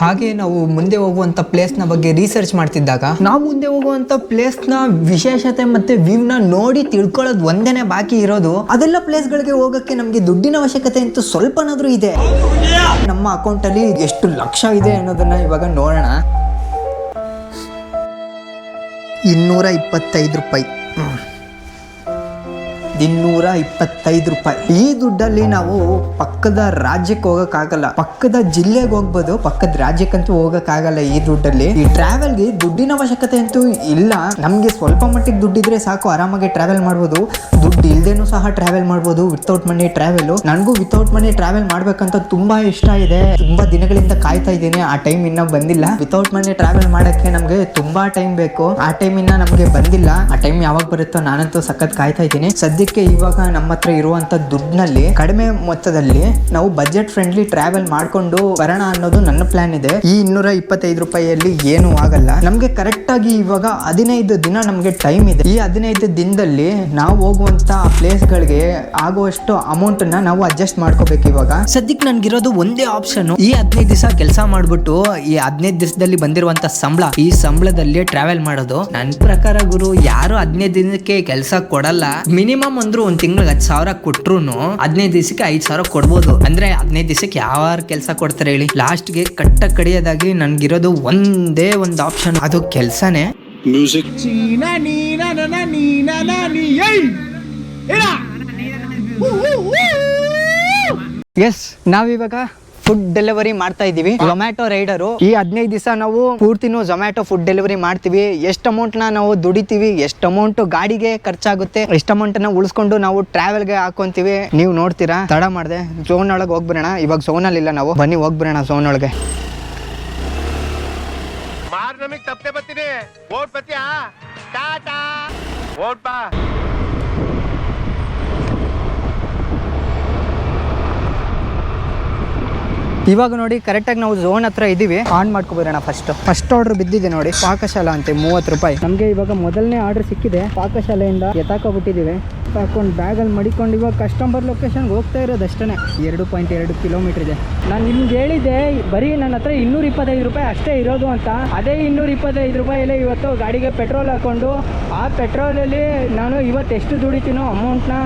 ಹಾಗೆ ನಾವು ಮುಂದೆ ಹೋಗುವಂತ ಪ್ಲೇಸ್ನ ಬಗ್ಗೆ ರಿಸರ್ಚ್ ಮಾಡ್ತಿದ್ದಾಗ, ನಾವು ಮುಂದೆ ಹೋಗುವಂತ ಪ್ಲೇಸ್ನ ವಿಶೇಷತೆ ಮತ್ತೆ ವ್ಯೂವ್ನ ನೋಡಿ ತಿಳ್ಕೊಳ್ಳೋದು ಒಂದೇನೆ ಬಾಕಿ ಇರೋದು, ಅದೆಲ್ಲ ಪ್ಲೇಸ್ ಗಳಿಗೆ ಹೋಗಕ್ಕೆ ನಮ್ಗೆ ದುಡ್ಡಿನ ಅವಶ್ಯಕತೆ ಅಂತೂ ಸ್ವಲ್ಪನಾದರೂ ಇದೆ ನಮ್ಮ ಅಕೌಂಟ್ ಅಲ್ಲಿ ಎಷ್ಟು ಲಕ್ಷ ಇದೆ ಅನ್ನೋದನ್ನ ಇವಾಗ ನೋಡೋಣ ಇನ್ನೂರ ಇಪ್ಪತ್ತೈದು ರೂಪಾಯಿ. ಇನ್ನೂರ ಇಪ್ಪತ್ತೈದು ರೂಪಾಯಿ. ಈ ದುಡ್ಡಲ್ಲಿ ನಾವು ಪಕ್ಕದ ರಾಜ್ಯಕ್ಕೆ ಹೋಗಕ್ಕಾಗಲ್ಲ. ಪಕ್ಕದ ಜಿಲ್ಲೆಗೆ ಹೋಗ್ಬೋದು, ಪಕ್ಕದ ರಾಜ್ಯಕ್ಕಂತೂ ಹೋಗಕ್ಕಾಗಲ್ಲ ಈ ದುಡ್ಡಲ್ಲಿ. ಈ ಟ್ರಾವೆಲ್ಗೆ ದುಡ್ಡಿನ ಅವಶ್ಯಕತೆ ಅಂತೂ ಇಲ್ಲ. ನಮಗೆ ಸ್ವಲ್ಪ ಮಟ್ಟಿಗೆ ದುಡ್ಡಿದ್ರೆ ಸಾಕು, ಆರಾಮಾಗಿ ಟ್ರಾವೆಲ್ ಮಾಡ್ಬೋದು. ದುಡ್ಡು ಇಲ್ದೇನೂ ಸಹ ಟ್ರಾವೆಲ್ ಮಾಡ್ಬೋದು ವಿತೌಟ್ ಮನಿ ಟ್ರಾವೆಲ್ ನನಗೂ ವಿತೌಟ್ ಮನಿ ಟ್ರಾವೆಲ್ ಮಾಡ್ಬೇಕಂತ ತುಂಬಾ ಇಷ್ಟ ಇದೆ. ತುಂಬಾ ದಿನಗಳಿಂದ ಕಾಯ್ತಾ ಇದ್ದೀನಿ. ಆ ಟೈಮ್ ಇನ್ನ ಬಂದಿಲ್ಲ. ವಿತೌಟ್ ಮನಿ ಟ್ರಾವೆಲ್ ಮಾಡಕ್ಕೆ ನಮಗೆ ತುಂಬಾ ಟೈಮ್ ಬೇಕು. ಆ ಟೈಮ್ ಇನ್ನ ನಮಗೆ ಬಂದಿಲ್ಲ. ಆ ಟೈಮ್ ಯಾವಾಗ ಬರುತ್ತೋ ನಾನಂತೂ ಸಖತ್ ಕಾಯ್ತಾ ಇದ್ದೀನಿ. ಸದ್ಯಕ್ಕೆ ಇವಾಗ ನಮ್ಮ ಹತ್ರ ಇರುವಂತ ದುಡ್ಡಿನಲ್ಲಿ ಕಡಿಮೆ ಮೊತ್ತದಲ್ಲಿ ನಾವು ಬಜೆಟ್ ಫ್ರೆಂಡ್ಲಿ ಟ್ರಾವೆಲ್ ಮಾಡ್ಕೊಂಡು ಬರೋಣ ಅನ್ನೋದು ನನ್ನ ಪ್ಲಾನ್ ಇದೆ. ಈ ಇನ್ನೂರ ಇಪ್ಪತ್ತೈದು ರೂಪಾಯಿಯಲ್ಲಿ ಏನು ಆಗಲ್ಲ. ನಮ್ಗೆ ಕರೆಕ್ಟ್ ಆಗಿ ಇವಾಗ ಹದಿನೈದು ದಿನ ನಮ್ಗೆ ಟೈಮ್ ಇದೆ. ಈ ಹದಿನೈದು ದಿನದಲ್ಲಿ ನಾವು ಹೋಗುವಂತ ಪ್ಲೇಸ್ ಗಳಿಗೆ ಆಗುವಷ್ಟು ಅಮೌಂಟ್ನ ನಾವು ಅಡ್ಜಸ್ಟ್ ಮಾಡ್ಕೋಬೇಕು ಇವಾಗ. ಸದ್ಯಕ್ಕೆ ನನಗಿರೋದು ಒಂದೇ ಆಪ್ಷನ್ ಈ ಹದಿನೈದು ದಿವಸ ಕೆಲಸ ಮಾಡ್ಬಿಟ್ಟು ಈ ಹದಿನೈದು ದಿವಸದಲ್ಲಿ ಬಂದಿರುವಂತ ಸಂಬಳ, ಈ ಸಂಬಳದಲ್ಲಿ ಟ್ರಾವೆಲ್ ಮಾಡೋದು. ನನ್ನ ಪ್ರಕಾರ ಗುರು, ಯಾರು ಹದಿನೈದು ದಿನಕ್ಕೆ ಕೆಲಸ ಕೊಡಲ್ಲ. ಮಿನಿಮಮ್ ಅಂದ್ರೂ ಒಂದ್ ತಿಂಗಳಿಗೆ ಹತ್ತು ಸಾವಿರ ಕೊಟ್ರು ಹದಿನೈದು ದಿವಸಕ್ಕೆ ಐದು ಸಾವಿರ ಕೊಡ್ಬೋದು. ಅಂದ್ರೆ ಹದಿನೈದು ದಿವಸಕ್ಕೆ ಯಾವ ಕೆಲಸ ಕೊಡ್ತಾರೆ ಹೇಳಿ. ಲಾಸ್ಟ್ಗೆ ಕಟ್ಟ ಕಡಿಯೋದಾಗಿ ನನ್ಗಿರೋದು ಒಂದೇ ಒಂದು ಆಪ್ಷನ್ ಅದು ಕೆಲಸನೇ. ಮ್ಯೂಸಿಕ್! ಎಸ್ ನಾವಿವಾಗ ಫುಡ್ ಡೆಲಿವರಿ ಮಾಡ್ತಾ ಇದೀವಿ ಝೊಮ್ಯಾಟೊ ರೈಡರು ಈ ಹದಿನೈದು ದಿವಸ ನಾವು ಪೂರ್ತಿನೂ ಝೊಮ್ಯಾಟೊ ಫುಡ್ ಡೆಲಿವರಿ ಮಾಡ್ತೀವಿ. ಎಷ್ಟು ಅಮೌಂಟ್ನ ನಾವು ದುಡಿತೀವಿ ಎಷ್ಟು ಅಮೌಂಟ್ ಗಾಡಿಗೆ ಖರ್ಚಾಗುತ್ತೆ ಎಷ್ಟು ಅಮೌಂಟನ್ನ ಉಳಿಸ್ಕೊಂಡು ನಾವು ಟ್ರಾವೆಲ್ಗೆ ಹಾಕೊಂತೀವಿ. ನೀವು ನೋಡ್ತೀರಾ? ತಡ ಮಾಡಿದೆ. ಝೋನ್ ಒಳಗೆ ಹೋಗ್ಬಿಡೋಣ. ಇವಾಗ ಝೋನಲ್ಲಿ ಇಲ್ಲ ನಾವು. ಬನ್ನಿ ಹೋಗ್ಬಿಡೋಣ ಝೋನ್ ಒಳಗೆ. ಮಾರ್ ನಮಗ್ ತಪ್ಪದೆ ಬರ್ತೀನಿ. ಓಟ್ ಬತ್ತಿಯಾ ಟಾಟಾ. ಓಟ್ ಬಾ. ಇವಾಗ ನೋಡಿ ಕರೆಕ್ಟಾಗಿ ನಾವು ಝೋನ್ ಹತ್ರ ಇದೀವಿ. ಆನ್ ಮಾಡ್ಕೊಬರೋಣ ಫಸ್ಟ್ ಫಸ್ಟ್ ಆರ್ಡರ್ ಬಿದ್ದಿದೆ ನೋಡಿ. ಪಾಕಶಾಲಾ ಅಂತೆ, ಮೂವತ್ತು ರೂಪಾಯಿ. ನಮಗೆ ಇವಾಗ ಮೊದಲನೇ ಆರ್ಡರ್ ಸಿಕ್ಕಿದೆ. ಪಾಕಶಾಲೆಯಿಂದ ಎತ್ತಾಕೊಬಿಟ್ಟಿದ್ದೀವಿ. ಹಾಕೊಂಡು ಬ್ಯಾಗಲ್ಲಿ ಮಡಿಕೊಂಡು ಇವಾಗ ಕಸ್ಟಮರ್ ಲೊಕೇಶನ್ಗೆ ಹೋಗ್ತಾ ಇರೋದು ಅಷ್ಟೇ ಎರಡು ಪಾಯಿಂಟ್ ಎರಡು ಕಿಲೋಮೀಟರ್ ಇದೆ ನಾನು ನಿಮ್ಗೆ ಹೇಳಿದ್ದೆ, ಬರೀ ನನ್ನ ಹತ್ರ ಇನ್ನೂರ ಇಪ್ಪತ್ತೈದು ರೂಪಾಯಿ ಅಷ್ಟೇ ಇರೋದು ಅಂತ. ಅದೇ ಇನ್ನೂರ ಇಪ್ಪತ್ತೈದು ರೂಪಾಯಲ್ಲಿ ಇವತ್ತು ಗಾಡಿಗೆ ಪೆಟ್ರೋಲ್ ಹಾಕೊಂಡು, ಆ ಪೆಟ್ರೋಲಲ್ಲಿ ನಾನು ಇವತ್ತು ಎಷ್ಟು ದುಡಿತೀನೋ ಅಮೌಂಟ್ನ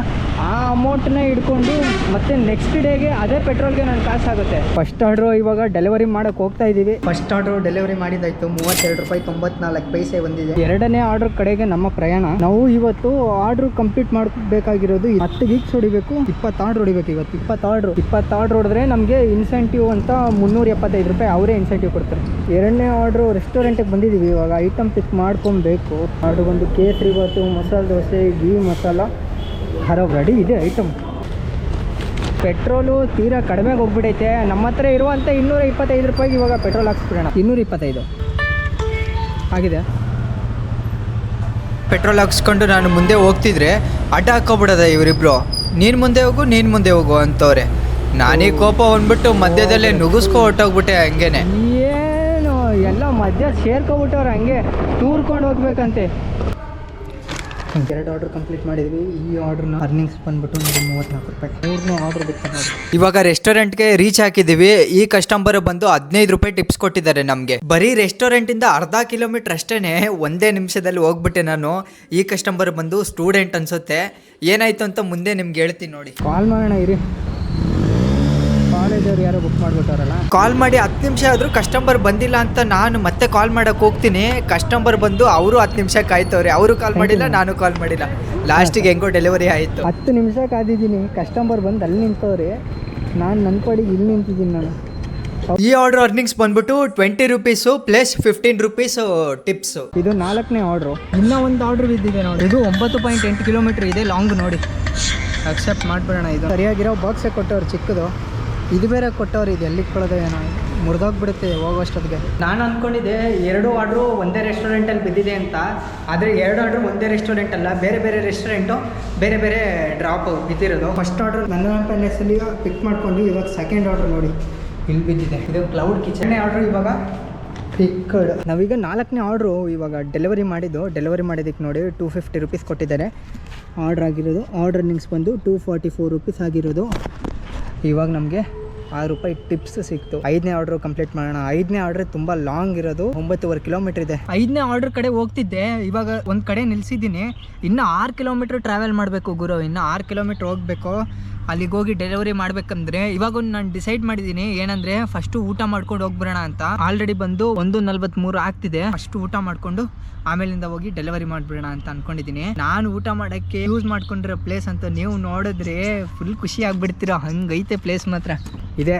ಆ ಅಮೌಂಟ್ನ ಇಟ್ಕೊಂಡು ಮತ್ತೆ ನೆಕ್ಸ್ಟ್ ಡೇಗೆ ಅದೇ ಪೆಟ್ರೋಲ್ಗೆ ನನ್ನ ಕಾಸಾಗುತ್ತೆ ಫಸ್ಟ್ ಆರ್ಡ್ರು ಇವಾಗ ಡೆಲಿವರಿ ಮಾಡೋಕೆ ಹೋಗ್ತಾ ಇದ್ದೀವಿ ಫಸ್ಟ್ ಆರ್ಡ್ರು ಡೆಲಿವರಿ ಮಾಡಿದಾಯ್ತು ಮೂವತ್ತೆರಡು ರೂಪಾಯಿ ತೊಂಬತ್ನಾಲ್ಕು ಪೈಸೆ ಬಂದಿದೆ. ಎರಡನೇ ಆರ್ಡರ್ ಕಡೆಗೆ ನಮ್ಮ ಪ್ರಯಾಣ. ನಾವು ಇವತ್ತು ಆರ್ಡ್ರ್ ಕಂಪ್ಲೀಟ್ ಮಾಡಬೇಕಾಗಿರೋದು ಹತ್ತು ವೀಕ್ಸ್ ಹೊಡಿಬೇಕು ಇಪ್ಪತ್ತು ಆರ್ಡ್ರ್ ಹೊಡಿಬೇಕು ಇವತ್ತು. ಇಪ್ಪತ್ತು ಆರ್ಡ್ರು ಇಪ್ಪತ್ತು ಆರ್ಡ್ರ್ ಹೊಡೆದ್ರೆ ನಮಗೆ ಇನ್ಸೆಂಟಿವ್ ಅಂತ ಮುನ್ನೂರ ಎಪ್ಪತ್ತೈದು ರೂಪಾಯಿ ಅವರೇ ಇನ್ಸೆಂಟಿವ್ ಕೊಡ್ತಾರೆ. ಎರಡನೇ ಆರ್ಡ್ರು ರೆಸ್ಟೋರೆಂಟಿಗೆ ಬಂದಿದ್ದೀವಿ ಇವಾಗ. ಐಟಮ್ ಪಿಕ್ ಮಾಡ್ಕೊಬೇಕು. ಆರ್ಡ್ರ್ ಬಂದು ಕೇಸರಿ ಬಾತು ಮಸಾಲೆ ದೋಸೆ ಗೀ ಮಸಾಲ. ಹರವ್ ರೆಡಿ ಇದೆ ಐಟಮ್. ಪೆಟ್ರೋಲು ತೀರಾ ಕಡಿಮೆಗೆ ಹೋಗ್ಬಿಡೈತೆ ನಮ್ಮ ಹತ್ರ ಇರುವಂಥ ಇನ್ನೂರ ಇಪ್ಪತ್ತೈದು ರೂಪಾಯಿಗೆ ಇವಾಗ ಪೆಟ್ರೋಲ್ ಹಾಕ್ಸ್ಬಿಡೋಣ. ಇನ್ನೂರ ಇಪ್ಪತ್ತೈದು. ಆಗಿದೆ. ಪೆಟ್ರೋಲ್ ಹಾಕ್ಸ್ಕೊಂಡು ನಾನು ಮುಂದೆ ಹೋಗ್ತಿದ್ರೆ ಅಡ್ಡ ಹಾಕೋಬಿಡೋದ ಇವರಿಬ್ರು. ನೀನು ಮುಂದೆ ಹೋಗು ನೀನು ಮುಂದೆ ಹೋಗು ಅಂತವ್ರೆ. ನಾನೇ ಕೋಪ ಬಂದ್ಬಿಟ್ಟು ಮಧ್ಯದಲ್ಲೇ ನುಗ್ಗಿಸ್ಕೊ ಹೊಟ್ಟೋಗ್ಬಿಟ್ಟೆ ಹಂಗೇನೆ. ಏನು? ಎಲ್ಲ ಮಧ್ಯ ಸೇರ್ಕೊಬಿಟ್ಟವ್ರು ಹಂಗೆ. ಟೂರ್ಕೊಂಡು ಹೋಗ್ಬೇಕಂತೆ. ಎರಡು ಆರ್ಡರ್ ಕಂಪ್ಲೀಟ್ ಮಾಡಿದ್ವಿ. ಈ ಆರ್ಡ್ರ್ನ ಅರ್ನಿಂಗ್ಸ್ ಬಂದ್ಬಿಟ್ಟು ನೂರ ಮೂವತ್ತ್ನಾಲ್ಕು ರೂಪಾಯಿ. ಮೂರನೇ ಆರ್ಡರ್ ಬಿಟ್ಟು ಇವಾಗ ರೆಸ್ಟೋರೆಂಟ್ಗೆ ರೀಚ್ ಹಾಕಿದ್ದೀವಿ ಈ ಕಸ್ಟಮರ್ ಬಂದು ಹದಿನೈದು ರೂಪಾಯಿ ಟಿಪ್ಸ್ ಕೊಟ್ಟಿದ್ದಾರೆ ನಮಗೆ. ಬರೀ ರೆಸ್ಟೋರೆಂಟಿಂದ ಅರ್ಧ ಕಿಲೋಮೀಟರ್ ಅಷ್ಟೇ ಒಂದೇ ನಿಮಿಷದಲ್ಲಿ ಹೋಗ್ಬಿಟ್ಟೆ ನಾನು. ಈ ಕಸ್ಟಮರ್ ಬಂದು ಸ್ಟೂಡೆಂಟ್ ಅನ್ಸುತ್ತೆ. ಏನಾಯ್ತು ಅಂತ ಮುಂದೆ ನಿಮ್ಗೆ ಹೇಳ್ತೀನಿ ನೋಡಿ. ಕಾಲ್ ಮಾಡೋಣ ಇರಿ. ಕಾಲೇಜವ್ರು ಯಾರೋ ಬುಕ್ ಮಾಡ್ಬಿಟ್ಟಾರಲ್ಲ ಕಾಲ್ ಮಾಡಿ ಹತ್ತು ನಿಮಿಷ ಆದರೂ ಕಸ್ಟಮರ್ ಬಂದಿಲ್ಲ ಅಂತ ನಾನು ಮತ್ತೆ ಕಾಲ್ ಮಾಡೋಕೆ ಹೋಗ್ತೀನಿ. ಕಸ್ಟಮರ್ ಬಂದು ಅವರು ಹತ್ತು ನಿಮಿಷ ಕಾಯ್ತವ್ರೆ. ಅವರು ಕಾಲ್ ಮಾಡಿಲ್ಲ ನಾನು ಕಾಲ್ ಮಾಡಿಲ್ಲ. ಲಾಸ್ಟಿಗೆ ಹೆಂಗೋ ಡೆಲಿವರಿ ಆಯಿತು. ಹತ್ತು ನಿಮಿಷ ಕಾದಿದ್ದೀನಿ. ಕಸ್ಟಮರ್ ಬಂದು ಅಲ್ಲಿ ನಿಂತವ್ರೆ. ನಾನು ನನ್ನ ಕಡೆಗೆ ಇಲ್ಲಿ ನಿಂತಿದ್ದೀನಿ ನಾನು. ಈ ಆರ್ಡರ್ ಅರ್ನಿಂಗ್ಸ್ ಬಂದ್ಬಿಟ್ಟು twenty rupees plus fifteen rupees tips ಇದು ನಾಲ್ಕನೇ ಆರ್ಡ್ರು ಇನ್ನೂ ಒಂದು ಆರ್ಡರ್ ಬಿದ್ದಿದೆ ನೋಡಿ. ಇದು ಒಂಬತ್ತು ಪಾಯಿಂಟ್ ಎಂಟು ಕಿಲೋಮೀಟರ್ ಇದೆ ಲಾಂಗ್ ನೋಡಿ. ಅಕ್ಸೆಪ್ಟ್ ಮಾಡ್ಬಿಡೋಣ ಇದು. ಸರಿಯಾಗಿರೋ ಬಾಕ್ಸೇ ಕೊಟ್ಟವ್ರು ಚಿಕ್ಕದು. ಇದು ಬೇರೆ ಕೊಟ್ಟವ್ರು ಇದು ಎಲ್ಲಿ ಕೊಡೋದು ಏನೋ ಮುರಿದೋಗ್ಬಿಡುತ್ತೆ ಹೋಗೋಷ್ಟೊತ್ತಿಗೆ ನಾನು ಅಂದ್ಕೊಂಡಿದ್ದೆ ಎರಡು ಆರ್ಡ್ರು ಒಂದೇ ರೆಸ್ಟೋರೆಂಟಲ್ಲಿ ಬಿದ್ದಿದೆ ಅಂತ ಆದರೆ ಎರಡು ಆರ್ಡ್ರು ಒಂದೇ ರೆಸ್ಟೋರೆಂಟ್ ಅಲ್ಲ ಬೇರೆ ಬೇರೆ ರೆಸ್ಟೋರೆಂಟು ಬೇರೆ ಬೇರೆ ಡ್ರಾಪ್ ಬಿದ್ದಿರೋದು. ಫಸ್ಟ್ ಆರ್ಡ್ರ್ ನನ್ನ ಪ್ಯಾಲೇಸಲ್ಲಿ ಪಿಕ್ ಮಾಡ್ಕೊಂಡು ಇವಾಗ ಸೆಕೆಂಡ್ ಆರ್ಡ್ರ್ ನೋಡಿ ಇಲ್ಲಿ ಬಿದ್ದಿದೆ. ಇದು ಕ್ಲೌಡ್ ಕಿಚನ್. ಆರ್ಡ್ರ್ ಇವಾಗ? ಪಿಕ್ಕಡ್ ನಾವೀಗ ನಾಲ್ಕನೇ ಆರ್ಡ್ರು ಇವಾಗ ಡೆಲಿವರಿ ಮಾಡಿದ್ದು. ಡೆಲಿವರಿ ಮಾಡಿದ್ದಕ್ಕೆ ನೋಡಿ ಟೂ ಫಿಫ್ಟಿ ರುಪೀಸ್ ಕೊಟ್ಟಿದ್ದಾರೆ. ಆರ್ಡ್ರ್ ಆಗಿರೋದು. ಆರ್ಡ್ರ್ ನಿಂಗ್ಸ್ ಬಂದು ಟೂ ಫಾರ್ಟಿ ಫೋರ್ ರುಪೀಸ್ ಆಗಿರೋದು. ಇವಾಗ ನಮಗೆ ಆರು ರೂಪಾಯಿ ಟಿಪ್ಸ್ ಸಿಕ್ತು. ಐದನೇ ಆರ್ಡರ್ ಕಂಪ್ಲೀಟ್ ಮಾಡೋಣ. ಐದನೇ ಆರ್ಡರ್ ತುಂಬಾ ಲಾಂಗ್ ಇರೋದು. ಒಂಬತ್ತುವರೆ ಕಿಲೋಮೀಟರ್ ಇದೆ. ಐದನೇ ಆರ್ಡರ್ ಕಡೆ ಹೋಗ್ತಿದ್ದೆ. ಇವಾಗ ಒಂದ್ ಕಡೆ ನಿಲ್ಸಿದ್ದೀನಿ. ಇನ್ನು ಆರು ಕಿಲೋಮೀಟರ್ ಟ್ರಾವೆಲ್ ಮಾಡಬೇಕು ಗುರು. ಇನ್ನು ಆರು ಕಿಲೋಮೀಟರ್ ಹೋಗ್ಬೇಕು. ಅಲ್ಲಿಗೆ ಹೋಗಿ ಡೆಲಿವರಿ ಮಾಡ್ಬೇಕಂದ್ರೆ ಇವಾಗ ಒಂದು ನಾನು ಡಿಸೈಡ್ ಮಾಡಿದ್ದೀನಿ ಏನಂದ್ರೆ ಫಸ್ಟ್ ಊಟ ಮಾಡ್ಕೊಂಡು ಹೋಗ್ಬಿಡೋಣ ಅಂತ. ಆಲ್ರೆಡಿ ಬಂದು ಒಂದು ನಲ್ವತ್ಮೂರು ಆಗ್ತಿದೆ. ಫಸ್ಟ್ ಊಟ ಮಾಡ್ಕೊಂಡು ಆಮೇಲಿಂದ ಹೋಗಿ ಡೆಲಿವರಿ ಮಾಡ್ಬಿಡೋಣ ಅಂತ ಅನ್ಕೊಂಡಿದ್ದೀನಿ ನಾನು ಊಟ ಮಾಡಕ್ಕೆ ಯೂಸ್ ಮಾಡ್ಕೊಂಡಿರೋ ಪ್ಲೇಸ್ ಅಂತ ನೀವು ನೋಡಿದ್ರೆ ಫುಲ್ ಖುಷಿ ಆಗ್ಬಿಡ್ತೀರಾ. ಹಂಗೈತೆ ಪ್ಲೇಸ್ ಮಾತ್ರ. ಇದೆ.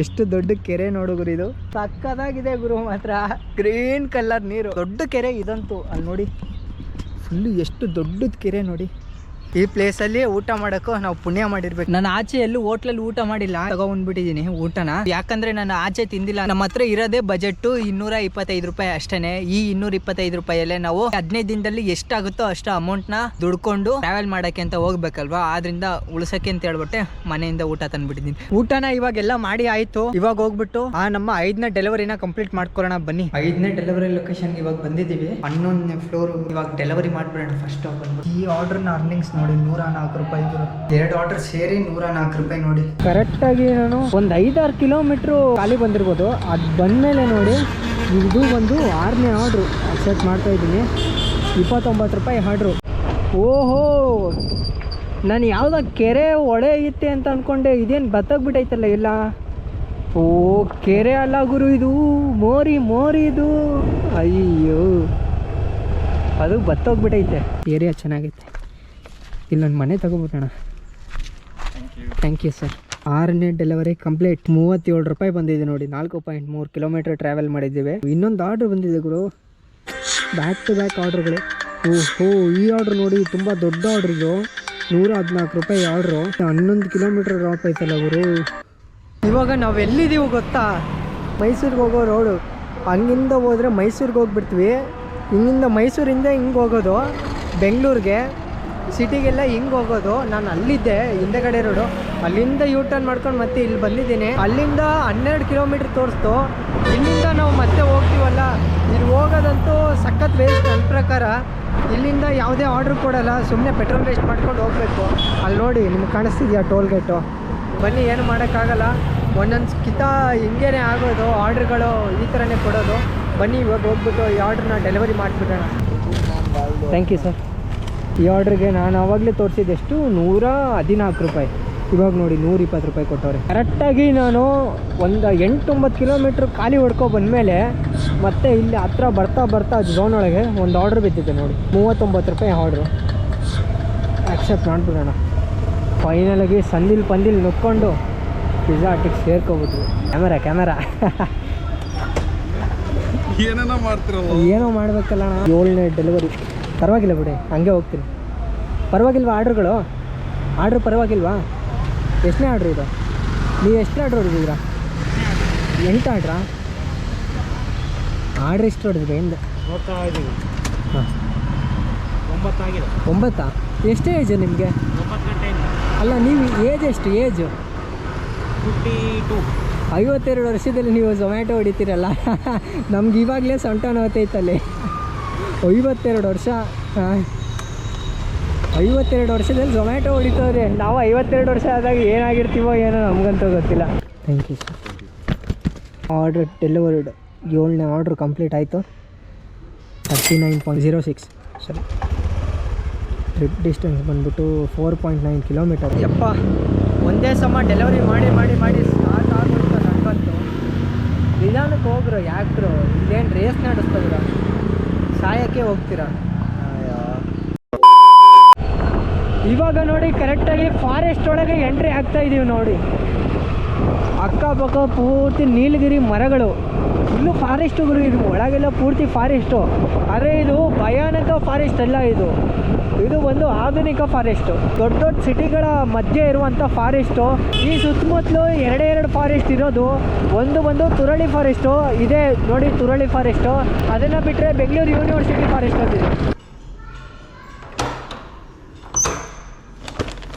ಎಷ್ಟು ದೊಡ್ಡ ಕೆರೆ ನೋಡು ಗುರು ಇದು. ಸಕ್ಕದಾಗಿದೆ ಗುರು ಮಾತ್ರ. ಗ್ರೀನ್ ಕಲರ್ ನೀರು. ದೊಡ್ಡ ಕೆರೆ ಇದಂತೂ. ಅಲ್ಲಿ ನೋಡಿ. ಫುಲ್ಲು ಎಷ್ಟು ದೊಡ್ಡದ ಕೆರೆ ನೋಡಿ. ಈ ಪ್ಲೇಸಲ್ಲಿ ಊಟ ಮಾಡೋಕ್ಕೂ ನಾವು ಪುಣ್ಯ ಮಾಡಿರ್ಬೇಕು. ನಾನು ಆಚೆ ಎಲ್ಲೂ ಹೋಟ್ಲಲ್ಲಿ ಊಟ ಮಾಡಿಲ್ಲ. ತಗೊಂಡ್ಬಿಟ್ಟಿದ್ದೀನಿ ಊಟನ. ಯಾಕಂದ್ರೆ ನಾನು ಆಚೆ ತಿಂದಿಲ್ಲ. ನಮ್ಮ ಹತ್ರ ಇರೋದೇ ಬಜೆಟ್ ಇನ್ನೂರ ಇಪ್ಪತ್ತೈದು ರೂಪಾಯಿ ಅಷ್ಟೇನೆ. ಈ ಇನ್ನೂರ ಇಪ್ಪತ್ತೈದು ರೂಪಾಯಲ್ಲೇ ನಾವು ಹದಿನೈದು ದಿನದಲ್ಲಿ ಎಷ್ಟಾಗುತ್ತೋ ಅಷ್ಟು ಅಮೌಂಟ್ನ ದುಡ್ಕೊಂಡು ಟ್ರಾವೆಲ್ ಮಾಡಕ್ಕೆ ಅಂತ ಹೋಗ್ಬೇಕಲ್ವಾ? ಆದ್ರಿಂದ ಉಳಿಸಕ್ಕೆ ಅಂತ ಹೇಳ್ಬಿಟ್ಟೆ ಮನೆಯಿಂದ ಊಟ ತಂದ್ಬಿಟ್ಟಿದ್ದೀನಿ. ಊಟನ ಇವಾಗೆಲ್ಲ ಮಾಡಿ ಆಯ್ತು. ಇವಾಗ ಹೋಗ್ಬಿಟ್ಟು ಆ ನಮ್ಮ ಐದನೇ ಡೆಲಿವರಿನ ಕಂಪ್ಲೀಟ್ ಮಾಡ್ಕೊಳ್ಳೋಣ ಬನ್ನಿ. ಐದನೇ ಡೆಲಿವರಿ ಲೊಕೇಶನ್ ಇವಾಗ ಬಂದಿದ್ದೀವಿ. ಹನ್ನೊಂದನೇ ಫ್ಲೋರ್ ಇವಾಗ ಡೆಲಿವರಿ ಮಾಡ್ಬಿಡೋಣ ಫಸ್ಟ್ ಈ ಆರ್ಡರ್ನ ಅರ್ನಿಂಗ್ಸ್ ನೋಡಿ ನೂರ ನಾಲ್ಕು ರೂಪಾಯಿ ಎರಡು ಆರ್ಡರ್ ಸೇರಿ ನೂರ ನಾಲ್ಕು ರೂಪಾಯಿ ನೋಡಿ. ಕರೆಕ್ಟ್ ಆಗಿ ನಾನು ಒಂದು ಐದಾರು ಕಿಲೋಮೀಟ್ರು ಖಾಲಿ ಬಂದಿರ್ಬೋದು. ಅದು ಬಂದಮೇಲೆ ನೋಡಿ, ಇದು ಒಂದು ಆರನೇ ಆರ್ಡ್ರು ಅಕ್ಸೆಪ್ಟ್ ಮಾಡ್ತಾ ಇದ್ದೀನಿ. ಇಪ್ಪತ್ತೊಂಬತ್ತು ರೂಪಾಯಿ ಆರ್ಡ್ರು ಓಹೋ! ನಾನು ಯಾವುದೋ ಕೆರೆ ಒಳೆ ಐತೆ ಅಂತ ಅನ್ಕೊಂಡೆ. ಇದೇನು ಬತ್ತೋಗ್ಬಿಟ್ಟೈತಲ್ಲ ಇಲ್ಲ ಓ, ಕೆರೆ ಅಲ್ಲ ಗುರು ಇದು. ಮೋರಿ ಮೋರಿ ಇದು. ಅಯ್ಯೋ! ಅದು ಬತ್ತೋಗ್ಬಿಟ್ಟೈತೆ ಏರಿಯಾ ಚೆನ್ನಾಗೈತೆ. ಇಲ್ಲೊಂದು ಮನೆ ತಗೋಬೋದಣ್ಣ ಥ್ಯಾಂಕ್ ಯು ಸರ್ ಆರನೇ ಡೆಲಿವರಿ ಕಂಪ್ಲೀಟ್ ಮೂವತ್ತೇಳು ರೂಪಾಯಿ ಬಂದಿದೆ ನೋಡಿ. ನಾಲ್ಕು ಪಾಯಿಂಟ್ ಮೂರು ಕಿಲೋಮೀಟರ್ ಟ್ರಾವೆಲ್ ಮಾಡಿದ್ದೀವಿ. ಇನ್ನೊಂದು ಆರ್ಡ್ರ್ ಬಂದಿದೆ ಗುರು. ಬ್ಯಾಕ್ ಟು ಬ್ಯಾಕ್ ಆರ್ಡ್ರ್ಗಳು ಓಹೋ ಈ ಆರ್ಡ್ರ್ ನೋಡಿ ತುಂಬ ದೊಡ್ಡ ಆರ್ಡ್ರ್ ಇದು. ನೂರ ಹದಿನಾಲ್ಕು ರೂಪಾಯಿ ಆರ್ಡ್ರು ಹನ್ನೊಂದು ಕಿಲೋಮೀಟರ್ ಡ್ರಾಪ್ ಐತಲ್ಲ ಗುರು. ಇವಾಗ ನಾವು ಎಲ್ಲಿದ್ದೀವಿ ಗೊತ್ತಾ? ಮೈಸೂರಿಗೆ ಹೋಗೋ ರೋಡು ಹಂಗಿಂದ ಹೋದರೆ ಮೈಸೂರಿಗೆ ಹೋಗ್ಬಿಡ್ತೀವಿ. ಹಿಂಗಿಂದ ಮೈಸೂರಿಂದ ಹಿಂಗೆ ಹೋಗೋದು. ಬೆಂಗಳೂರಿಗೆ. ಸಿಟಿಗೆಲ್ಲ ಹಿಂಗೆ ಹೋಗೋದು, ನಾನು ಅಲ್ಲಿದ್ದೆ, ಹಿಂದೆಗಡೆ ರೋಡು ಅಲ್ಲಿಂದ ಯೂ ಟರ್ನ್ ಮಾಡ್ಕೊಂಡು ಮತ್ತೆ ಇಲ್ಲಿ ಬಂದಿದ್ದೀನಿ. ಅಲ್ಲಿಂದ ಹನ್ನೆರಡು ಕಿಲೋಮೀಟ್ರ್ ತೋರಿಸ್ತು. ಇಲ್ಲಿಂದ ನಾವು ಮತ್ತೆ ಹೋಗ್ತೀವಲ್ಲ? ಇಲ್ಲಿ ಹೋಗೋದಂತೂ ಸಖತ್ ವೇಸ್ಟ್ ನನ್ನ ಪ್ರಕಾರ. ಇಲ್ಲಿಂದ ಯಾವುದೇ ಆರ್ಡ್ರ್ ಕೊಡಲ್ಲ ಸುಮ್ಮನೆ ಪೆಟ್ರೋಲ್ ವೇಸ್ಟ್ ಮಾಡ್ಕೊಂಡು ಹೋಗಬೇಕು. ಅಲ್ಲಿ ನೋಡಿ, ನಿಮ್ಗೆ ಕಾಣಿಸ್ತಿದ್ಯಾ ಟೋಲ್ ಗೇಟು ಬನ್ನಿ, ಏನು ಮಾಡೋಕ್ಕಾಗಲ್ಲ. ಒಂದೊಂದು ಕಿತ ಹಿಂಗೇನೆ ಆಗೋದು ಆರ್ಡ್ರ್ಗಳು ಈ ಥರನೇ ಕೊಡೋದು. ಬನ್ನಿ, ಇವಾಗ ಹೋಗ್ಬಿಟ್ಟು ಈ ಆರ್ಡ್ರನ್ನ ಡೆಲಿವರಿ ಮಾಡಿಬಿಡೋಣ. ಥ್ಯಾಂಕ್ ಯು ಸರ್ ಈ ಆರ್ಡ್ರಿಗೆ ನಾನು ಆವಾಗಲೇ ತೋರಿಸಿದ್ದೆಷ್ಟು ನೂರ ಹದಿನಾಲ್ಕು ರೂಪಾಯಿ. ಇವಾಗ ನೋಡಿ ನೂರ ಇಪ್ಪತ್ತು ರೂಪಾಯಿ ಕೊಟ್ಟವ್ರೆ. ಕರೆಕ್ಟಾಗಿ ನಾನು ಒಂದು ಎಂಟೊಂಬತ್ತು ಕಿಲೋಮೀಟ್ರ್ ಖಾಲಿ ಹೊಡ್ಕೊ ಬಂದಮೇಲೆ ಮತ್ತೆ ಇಲ್ಲಿ ಹತ್ರ ಬರ್ತಾ ಬರ್ತಾ ಝೋನ್ ಒಳಗೆ ಒಂದು ಆರ್ಡ್ರ್ ಬಿದ್ದಿದೆ ನೋಡಿ. ಮೂವತ್ತೊಂಬತ್ತು ರೂಪಾಯಿ ಆರ್ಡ್ರು ಆಕ್ಸೆಪ್ಟ್ ಮಾಡಿಬಿಡೋಣ. ಫೈನಲಾಗಿ ಸಂದಿಲ್ ಪಂದಿಲ್ ನುಕ್ಕೊಂಡು ಪಿಜ್ಜಾ ಆಟಿಗೆ ಸೇರ್ಕೋಬೋದು ಕ್ಯಾಮರಾ ಕ್ಯಾಮರಾ ಏನೇನೋ ಮಾಡ್ತಿರೋ ಏನೋ ಮಾಡ್ಬೇಕಲ್ಲ ಏಳನೇ ಡೆಲಿವರಿ ಪರವಾಗಿಲ್ಲ ಬಿಡಿ ಹಂಗೆ ಹೋಗ್ತೀನಿ. ಪರವಾಗಿಲ್ವಾ ಆರ್ಡ್ರುಗಳು? ಆರ್ಡ್ರ್ ಪರವಾಗಿಲ್ವಾ? ಎಷ್ಟನೇ ಆರ್ಡ್ರ್ ಇದು? ನೀವು ಎಷ್ಟು ಆರ್ಡ್ರ್ ಹೊಡೆದಿದ್ದೀರಾ? ಎಂಟು ಆರ್ಡ್ರಾ? ಆರ್ಡ್ರ್ ಎಷ್ಟು ಹೊಡೆದಿದೆ ಹಿಂದೆ ಹಾಂ. ಒಂಬತ್ತಾಗಿದೆ. ಒಂಬತ್ತಾ? ಎಷ್ಟೇ ಏಜ್ ನಿಮಗೆ? ಅಲ್ಲ ನೀವು ಏಜ್ ಎಷ್ಟು ಏಜು? Fifty to. ಐವತ್ತೆರಡು ವರ್ಷದಲ್ಲಿ ನೀವು ಝೊಮ್ಯಾಟೊ ಹೊಡಿತೀರಲ್ಲ? ನಮ್ಗೆ ಇವಾಗಲೇ ಸೊಂಟ ನೋತೈತಲ್ಲಿ ಐವತ್ತೆರಡು ವರ್ಷ ಹಾಂ ಐವತ್ತೆರಡು ವರ್ಷದಲ್ಲಿ ಝೊಮ್ಯಾಟೊ ಹೊಡಿತವ್ರೆ. ನಾವು ಐವತ್ತೆರಡು ವರ್ಷ ಆದಾಗ ಏನಾಗಿರ್ತೀವೋ ಏನೋ ನಮಗಂತೂ ಗೊತ್ತಿಲ್ಲ. Thank you sir order delivered ಏಳನೇ ಆರ್ಡ್ರ್ ಕಂಪ್ಲೀಟ್ ಆಯಿತು. Thirty nine point zero six ಸರಿ ಟ್ರಿಪ್ ಡಿಸ್ಟೆನ್ಸ್ ಬಂದ್ಬಿಟ್ಟು ಫೋರ್ ಪಾಯಿಂಟ್ ನೈನ್ ಕಿಲೋಮೀಟರ್ ಯಪ್ಪ ಒಂದೇ ಸಮ ಡೆಲಿವರಿ ಮಾಡಿ ಮಾಡಿ ಮಾಡಿ ಸಾಕಾಗ್ಬಿಡ್ತು ನನಗಂತೂ. ನಿಧಾನಕ್ಕೆ ಹೋಗ್ರು ಯಾಕ್ರು? ಇಲ್ಲೇನು ರೇಸ್ ನಡೆಸ್ತಿದ್ರ ಸಾಯಕ್ಕೆ ಹೋಗ್ತೀರಾ? ಇವಾಗ ನೋಡಿ ಕರೆಕ್ಟಾಗಿ ಫಾರೆಸ್ಟ್ ಒಳಗೆ ಎಂಟ್ರಿ ಆಗ್ತಾ ಇದೀವಿ ನೋಡಿ. ಅಕ್ಕಪಕ್ಕ ಪೂರ್ತಿ ನೀಲಗಿರಿ ಮರಗಳು. ಫುಲ್ಲು ಫಾರೆಸ್ಟ್ ಗುರು ಇದು ಒಳಗೆಲ್ಲ ಪೂರ್ತಿ ಫಾರೆಸ್ಟು ಆದರೆ ಇದು ಭಯಾನಕ ಫಾರೆಸ್ಟ್ ಅಲ್ಲ ಇದು. ಇದು ಒಂದು ಆಧುನಿಕ ಫಾರೆಸ್ಟು ದೊಡ್ಡ ದೊಡ್ಡ ಸಿಟಿಗಳ ಮಧ್ಯೆ ಇರುವಂಥ ಫಾರೆಸ್ಟು ಈ ಸುತ್ತಮುತ್ತಲು ಎರಡೇ ಎರಡು ಫಾರೆಸ್ಟ್ ಇರೋದು. ಒಂದು ಒಂದು ತುರಳಿ ಫಾರೆಸ್ಟು ಇದೆ ನೋಡಿ ತುರಳಿ ಫಾರೆಸ್ಟು ಅದನ್ನು ಬಿಟ್ಟರೆ ಬೆಂಗಳೂರು ಯೂನಿವರ್ಸಿಟಿ ಫಾರೆಸ್ಟ್ ಅಂತಿದೆ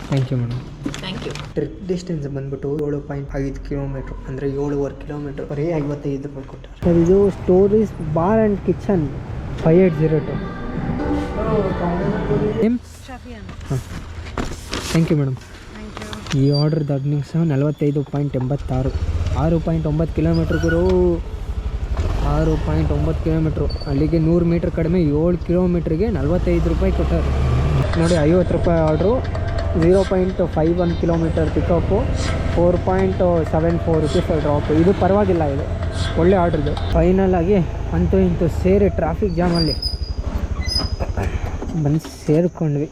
thank you madam thank you trip distance ಬಂದ್ಬಿಟ್ಟು ಏಳು ಪಾಯಿಂಟ್ ಐದು ಕಿಲೋಮೀಟ್ರ್ ಅಂದರೆ ಏಳುವರೆ ಕಿಲೋಮೀಟ್ರ್ ಬರೀ ಐವತ್ತೈದು ರೂಪಾಯಿ ಕೊಟ್ಟಾರೆ. ಇದು Stories bar and kitchen five eight zero two thank you madam ಈ ಯು ಈ ಸಹ ನಲವತ್ತೈದು ಪಾಯಿಂಟ್ ಎಂಬತ್ತಾರು. ಆರು ಪಾಯಿಂಟ್ ಒಂಬತ್ತು ಕಿಲೋಮೀಟ್ರ್ಗಳು ಆರು ಪಾಯಿಂಟ್ ಒಂಬತ್ತು ಕಿಲೋಮೀಟ್ರು ಅಲ್ಲಿಗೆ ನೂರು ಮೀಟ್ರ್ ಕಡಿಮೆ, ಏಳು ಕಿಲೋಮೀಟ್ರಿಗೆ ನಲವತ್ತೈದು ರೂಪಾಯಿ ಕೊಟ್ಟಾರೆ. ನೋಡಿ, ಐವತ್ತು ರೂಪಾಯಿ order zero point five one kilometre pickup four point seven four rupees drop ಇದು ಪರವಾಗಿಲ್ಲ ಇದು. ಒಳ್ಳೆ ಆರ್ಡ್ರದು ಫೈನಲ್ ಆಗಿ ಅಂತೂ ಇಂತೂ ಸೇರಿ ಟ್ರಾಫಿಕ್ ಜಾಮಲ್ಲಿ ಬಂದು ಸೇರಿಕೊಂಡ್ವಿ.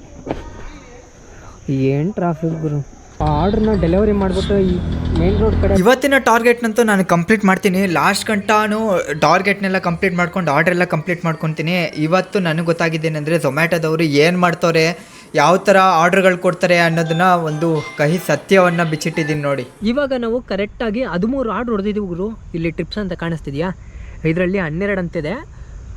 ಏನು ಟ್ರಾಫಿಕ್ ಗುರು? ಆ ಆರ್ಡ್ರನ್ನ ಡೆಲಿವರಿ ಮಾಡಿಬಿಟ್ಟು ಈ ಮೇನ್ ರೋಡ್ ಕಡೆ ಇವತ್ತಿನ ಟಾರ್ಗೆಟ್ನಂತೂ ನಾನು ಕಂಪ್ಲೀಟ್ ಮಾಡ್ತೀನಿ. ಲಾಸ್ಟ್ ಗಂಟಾನು ಟಾರ್ಗೆಟ್ನೆಲ್ಲ ಕಂಪ್ಲೀಟ್ ಮಾಡ್ಕೊಂಡು ಆರ್ಡರ್ ಎಲ್ಲ ಕಂಪ್ಲೀಟ್ ಮಾಡ್ಕೊತೀನಿ. ಇವತ್ತು ನನಗೆ ಗೊತ್ತಾಗಿದ್ದೇನೆಂದರೆ ಝೊಮ್ಯಾಟೋದವರು ಏನು ಮಾಡ್ತವ್ರೆ ಯಾವ ಥರ ಆರ್ಡ್ರ್ಗಳು ಕೊಡ್ತಾರೆ ಅನ್ನೋದನ್ನ ಒಂದು ಕಹಿ ಸತ್ಯವನ್ನು ಬಿಚ್ಚಿಟ್ಟಿದ್ದೀನಿ ನೋಡಿ. ಇವಾಗ ನಾವು ಕರೆಕ್ಟಾಗಿ ಹದಿಮೂರು ಆರ್ಡ್ರ್ ಹೊಡೆದಿದ್ದೀವಿ ಗುರು. ಇಲ್ಲಿ ಟ್ರಿಪ್ಸ್ ಅಂತ ಕಾಣಿಸ್ತಿದೆಯಾ? ಇದರಲ್ಲಿ ಹನ್ನೆರಡು ಅಂತಿದೆ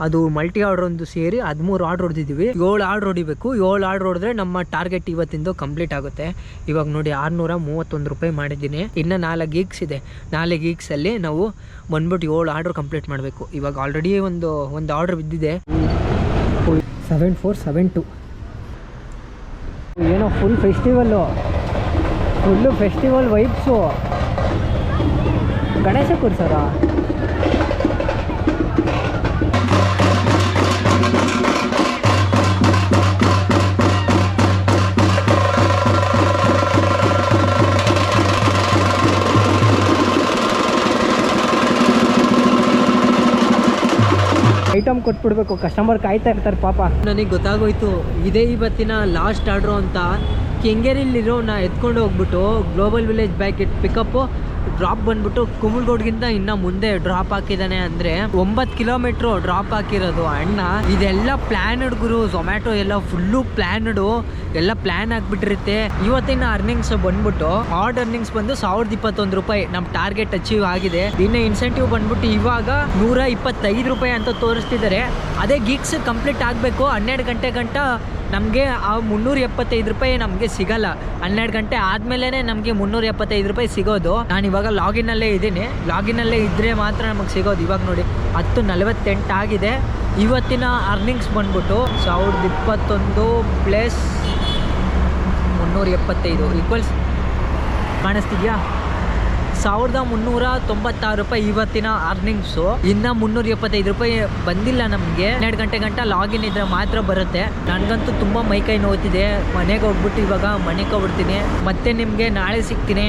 ಅದು ಮಲ್ಟಿ ಆರ್ಡರ್ ಒಂದು ಸೇರಿ ಹದಿಮೂರು ಆರ್ಡ್ರ್ ಹೊಡೆದಿದ್ದೀವಿ. ಏಳು ಆರ್ಡ್ರ್ ಹೊಡಿಬೇಕು. ಏಳು ಆರ್ಡ್ರ್ ಹೊಡೆದ್ರೆ ನಮ್ಮ ಟಾರ್ಗೆಟ್ ಇವತ್ತಿಂದು ಕಂಪ್ಲೀಟ್ ಆಗುತ್ತೆ. ಇವಾಗ ನೋಡಿ ಆರುನೂರ ಮೂವತ್ತೊಂದು ರೂಪಾಯಿ ಮಾಡಿದ್ದೀನಿ. ಇನ್ನು ನಾಲ್ಕು ಗೀಕ್ಸ್ ಇದೆ. ನಾಲ್ಕು ಗೀಕ್ಸಲ್ಲಿ ನಾವು ಬಂದ್ಬಿಟ್ಟು ಏಳು ಆರ್ಡ್ರ್ ಕಂಪ್ಲೀಟ್ ಮಾಡಬೇಕು. ಇವಾಗ ಆಲ್ರೆಡಿ ಒಂದು ಒಂದು ಆರ್ಡ್ರ್ ಬಿದ್ದಿದೆ. ಸೆವೆನ್ ಫೋರ್ ಸೆವೆನ್ ಟು ಏನೋ full festival full festival vibes Ganesha ಕೂರ್ಸಾರ item ಕೊಟ್ಬಿಡ್ಬೇಕು. ಕಸ್ಟಮರ್ ಕಾಯ್ತಾ ಇರ್ತಾರೆ ಪಾಪ. ನನಗೆ ಗೊತ್ತಾಗೋಯ್ತು, ಇದೇ ಇವತ್ತಿನ ಲಾಸ್ಟ್ ಆರ್ಡ್ರು ಅಂತ ಕೆಂಗೇರಿಲಿರೋ ನಾ ಎತ್ಕೊಂಡು ಹೋಗ್ಬಿಟ್ಟು ಗ್ಲೋಬಲ್ ವಿಲೇಜ್ ಬ್ಯಾಕೆಟ್ ಪಿಕಪ್ಪು ಡ್ರಾಪ್ ಬಂದ್ಬಿಟ್ಟು ಕುಮಲ್ಗೋಡ್ಗಿಂತ ಇನ್ನ ಮುಂದೆ ಡ್ರಾಪ್ ಹಾಕಿದಾನೆ ಅಂದ್ರೆ ಒಂಬತ್ತು ಕಿಲೋಮೀಟರ್ ಡ್ರಾಪ್ ಹಾಕಿರೋದು. ಅಣ್ಣ, ಇದೆಲ್ಲ ಪ್ಲಾನ್ಡ್ ಗುರು. ಝೊಮ್ಯಾಟೊ ಎಲ್ಲ ಫುಲ್ಲು ಪ್ಲಾನ್ಡ್ ಎಲ್ಲ ಪ್ಲಾನ್ ಆಗ್ಬಿಟ್ಟಿರುತ್ತೆ. ಇವತ್ತಿನ ಅರ್ನಿಂಗ್ಸ್ ಬಂದ್ಬಿಟ್ಟು ಹಾರ್ಡ್ ಅರ್ನಿಂಗ್ಸ್ ಬಂದು ಸಾವಿರದ ಇಪ್ಪತ್ತೊಂದು ರೂಪಾಯಿ ನಮ್ಮ ಟಾರ್ಗೆಟ್ ಅಚೀವ್ ಆಗಿದೆ. ಇನ್ನು ಇನ್ಸೆಂಟಿವ್ ಬಂದ್ಬಿಟ್ಟು ಇವಾಗ ನೂರ ಇಪ್ಪತ್ತೈದು ರೂಪಾಯಿ ಅಂತ ತೋರಿಸ್ತಿದ್ದಾರೆ. ಅದೇ ಗೀಕ್ಸ್ ಕಂಪ್ಲೀಟ್ ಆಗಬೇಕು. ಹನ್ನೆರಡು ಗಂಟೆ ಗಂಟ ನಮಗೆ ಆ ಮುನ್ನೂರ ಎಪ್ಪತ್ತೈದು ರೂಪಾಯಿ ನಮಗೆ ಸಿಗಲ್ಲ. ಹನ್ನೆರಡು ಗಂಟೆ ಆದಮೇಲೆ ನಮಗೆ ಮುನ್ನೂರ ಎಪ್ಪತ್ತೈದು ರೂಪಾಯಿ ಸಿಗೋದು. ನಾನು ಇವಾಗ ಲಾಗಿನಲ್ಲೇ ಇದ್ದೀನಿ. ಲಾಗಿನಲ್ಲೇ ಇದ್ದರೆ ಮಾತ್ರ ನಮಗೆ ಸಿಗೋದು. ಇವಾಗ ನೋಡಿ, ಹತ್ತು ನಲವತ್ತೆಂಟು ಆಗಿದೆ. ಇವತ್ತಿನ ಅರ್ನಿಂಗ್ಸ್ ಬಂದ್ಬಿಟ್ಟು ಸಾವಿರದ ಇಪ್ಪತ್ತೊಂದು ಪ್ಲಸ್ ಮುನ್ನೂರ ಎಪ್ಪತ್ತೈದು ಈಕ್ವಲ್ಸ್ ಕಾಣಿಸ್ತಿದ್ಯಾ? ಸಾವಿರದ ಮುನ್ನೂರ ತೊಂಬತ್ತಾರು ರೂಪಾಯಿ ಇವತ್ತಿನ ಅರ್ನಿಂಗ್ಸು ಇನ್ನ ಮುನ್ನೂರ ಎಪ್ಪತ್ತೈದು ರೂಪಾಯಿ ಬಂದಿಲ್ಲ ನಮಗೆ. ಹನ್ನೆರಡು ಗಂಟೆ ಗಂಟ ಲಾಗಿನ್ ಇದ್ರೆ ಮಾತ್ರ ಬರುತ್ತೆ. ನನಗಂತೂ ತುಂಬ ಮೈಕೈ ನೋಯ್ತಿದೆ. ಮನೆಗೆ ಹೋಗ್ಬಿಟ್ಟು ಇವಾಗ ಮನೆಗೆ ಹೋಗ್ಬಿಡ್ತೀನಿ ಮತ್ತೆ ನಿಮಗೆ ನಾಳೆ ಸಿಗ್ತೀನಿ.